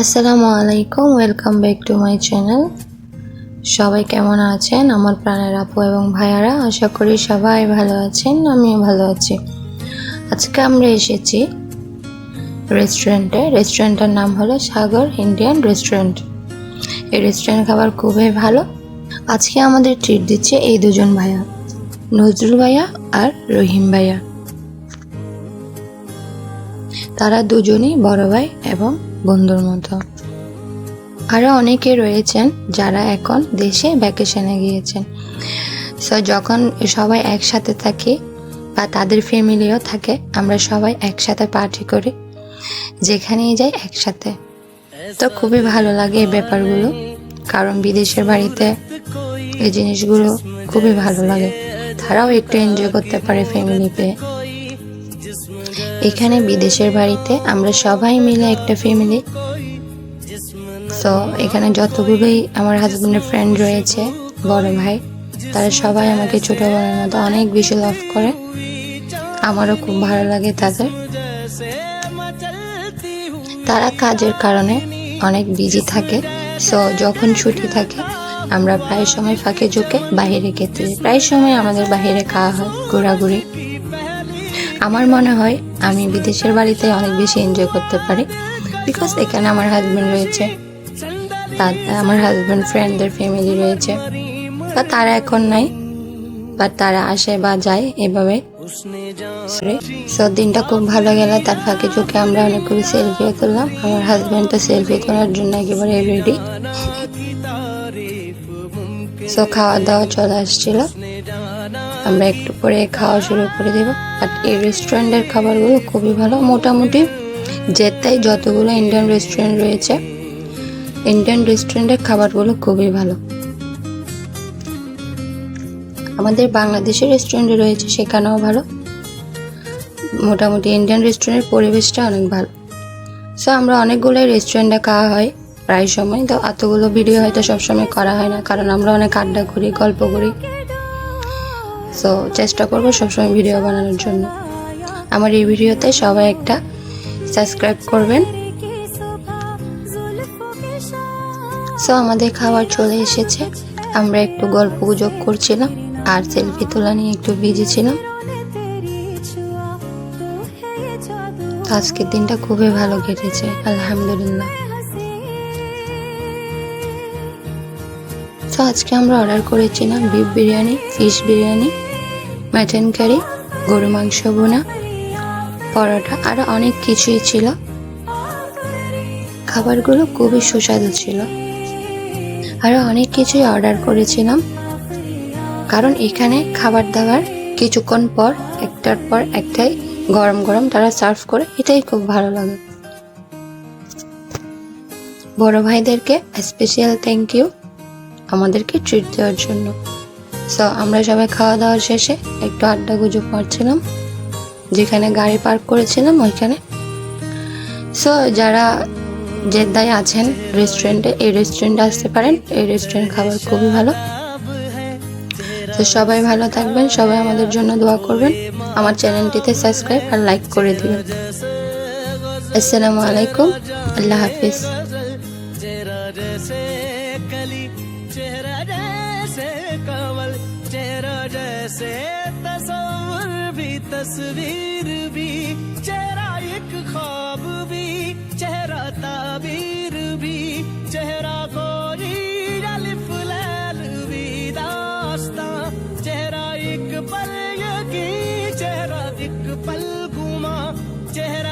আসসালামু আলাইকুম welcome back to my channel সবাই কেমন আছেন? আমার প্রাণের আপু এবং ভাইয়ারা, আশা করি সবাই ভালো আছেন, আমিও ভালো আছি। আজকে আমরা এসেছি রেস্টুরেন্টে রেস্টুরেন্টের নাম হলো সাগর ইন্ডিয়ান রেস্টুরেন্ট এই রেস্টুরেন্ট খাবার খুবই ভালো। আজকে আমাদের ট্রিট দিচ্ছে এই দুজন ভাইয়া, নজরুল ভাইয়া আর রহিম ভাইয়া। তারা দুজনই বড় ভাই এবং বন্ধুর মতো। আরও অনেকে রয়েছেন যারা এখন দেশে ভ্যাকেশনে গিয়েছেন। সো যখন সবাই একসাথে থাকি বা তাদের ফ্যামিলিও থাকে, আমরা সবাই একসাথে পার্টি করি, যেখানেই যাই একসাথে। তো খুবই ভালো লাগে এই ব্যাপারগুলো, কারণ বিদেশের বাড়িতে এই জিনিসগুলো খুবই ভালো লাগে। তারাও একটু এনজয় করতে পারে ফ্যামিলি পেয়ে এখানে বিদেশের বাড়িতে আমরা সবাই মিলে একটা ফ্যামিলি তো এখানে যতগুলোই আমার হাজবেন্ডের ফ্রেন্ড রয়েছে, বড় ভাই, তারা সবাই আমাকে ছোট বোনের মতো অনেক বেশি লাভ করে। আমারও খুব ভালো লাগে তাদের। তারা কাজের কারণে অনেক বিজি থাকে। সো যখন ছুটি থাকে, আমরা প্রায় সময় ফাঁকে ঝুঁকে বাইরে খেতে। প্রায় সময় আমাদের বাইরে খাওয়া হয়, ঘোরাঘুরি। আমার মনে হয় আমি বিদেশের বাড়িতে অনেক বেশি এনজয় করতে পারি বিকজ এখানে আমার হাজব্যান্ড রয়েছে আমার হাজব্যান্ড ফ্রেন্ডদের ফ্যামিলি রয়েছে, বা তারা এখন নাই, বা তারা আসে বা যায় এভাবে। সো দিনটা খুব ভালো গেল, তার ফাঁকে চোখে আমরা অনেকগুলো সেলফিও তুললাম, আমার হাজব্যান্ড তো সেলফি তোলার জন্য একেবারে রেডি সো খাওয়া দাওয়া চলে আসছিল। আমরা একটু পরে খাওয়া শুরু করে দেব। আর এই রেস্টুরেন্টের খাবারগুলো খুবই ভালো। মোটামুটি জেদ্দায় যতগুলো ইন্ডিয়ান রেস্টুরেন্ট রয়েছে ইন্ডিয়ান রেস্টুরেন্টের খাবারগুলো খুবই ভালো। আমাদের বাংলাদেশের রেস্টুরেন্টে রয়েছে সেখানেও ভালো। মোটামুটি ইন্ডিয়ান রেস্টুরেন্টের পরিবেশটা অনেক ভালো। সো আমরা অনেকগুলোই রেস্টুরেন্টে খাওয়া হয় প্রায় সময়। তো এতগুলো ভিডিও হয়তো সবসময় করা হয় না। কারণ আমরা অনেক আড্ডা করি, গল্প করি। সো চেষ্টা করব সবসময় ভিডিও বানানোর জন্য। আমার এই ভিডিওতে সবাই একটা সাবস্ক্রাইব করবেন। সো আমাদের খাবার চলে এসেছে। আমরা একটু গল্প গুজব করছিলাম, আর সেলফি তোলা নিয়ে একটু বিজি ছিলাম। আজকের দিনটা খুবই ভালো কেটেছে, আলহামদুলিল্লাহ। তো আজকে আমরা অর্ডার করেছিলাম beef biryani, fish biryani mutton curry গরু মাংস বোনা পরোটা আরও অনেক কিছুই ছিল। খাবারগুলো খুবই সুস্বাদু ছিল। আরও অনেক কিছুই অর্ডার করেছিলাম। কারণ এখানে খাবার দাবার কিছুক্ষণ পর, একটার পর একটাই গরম গরম তারা সার্ভ করে, এটাই খুব ভালো লাগে। বড় ভাইদেরকে স্পেশাল থ্যাংক ইউ আমাদেরকে ট্রিট দেওয়ার জন্য। সো আমরা সবাই খাওয়া দাওয়ার শেষে একটু আড্ডা গুজব মারছিলাম, যেখানে গাড়ি পার্ক করেছিলাম ওইখানে। সো যারা জেদ্দায় আছেন রেস্টুরেন্টে এই রেস্টুরেন্টে আসতে পারেন। এই রেস্টুরেন্ট খাবার খুবই ভালো। তো সবাই ভালো থাকবেন, সবাই আমাদের জন্য দোয়া করবেন। আমার চ্যানেলটিতে সাবস্ক্রাইব আর লাইক করে দিবেন। আসসালামু আলাইকুম, আল্লাহ হাফিজ। चेहरा जैसे कमल चेहरा जैसे तस्वीर भी तस्वीर भी, चेहरा एक ख्वाब भी, चेहरा ताबीर भी, चेहरा कोई अलिफ लैल भी दास्ता, चेहरा एक पल यकी, चेहरा एक पल घुमा, चेहरा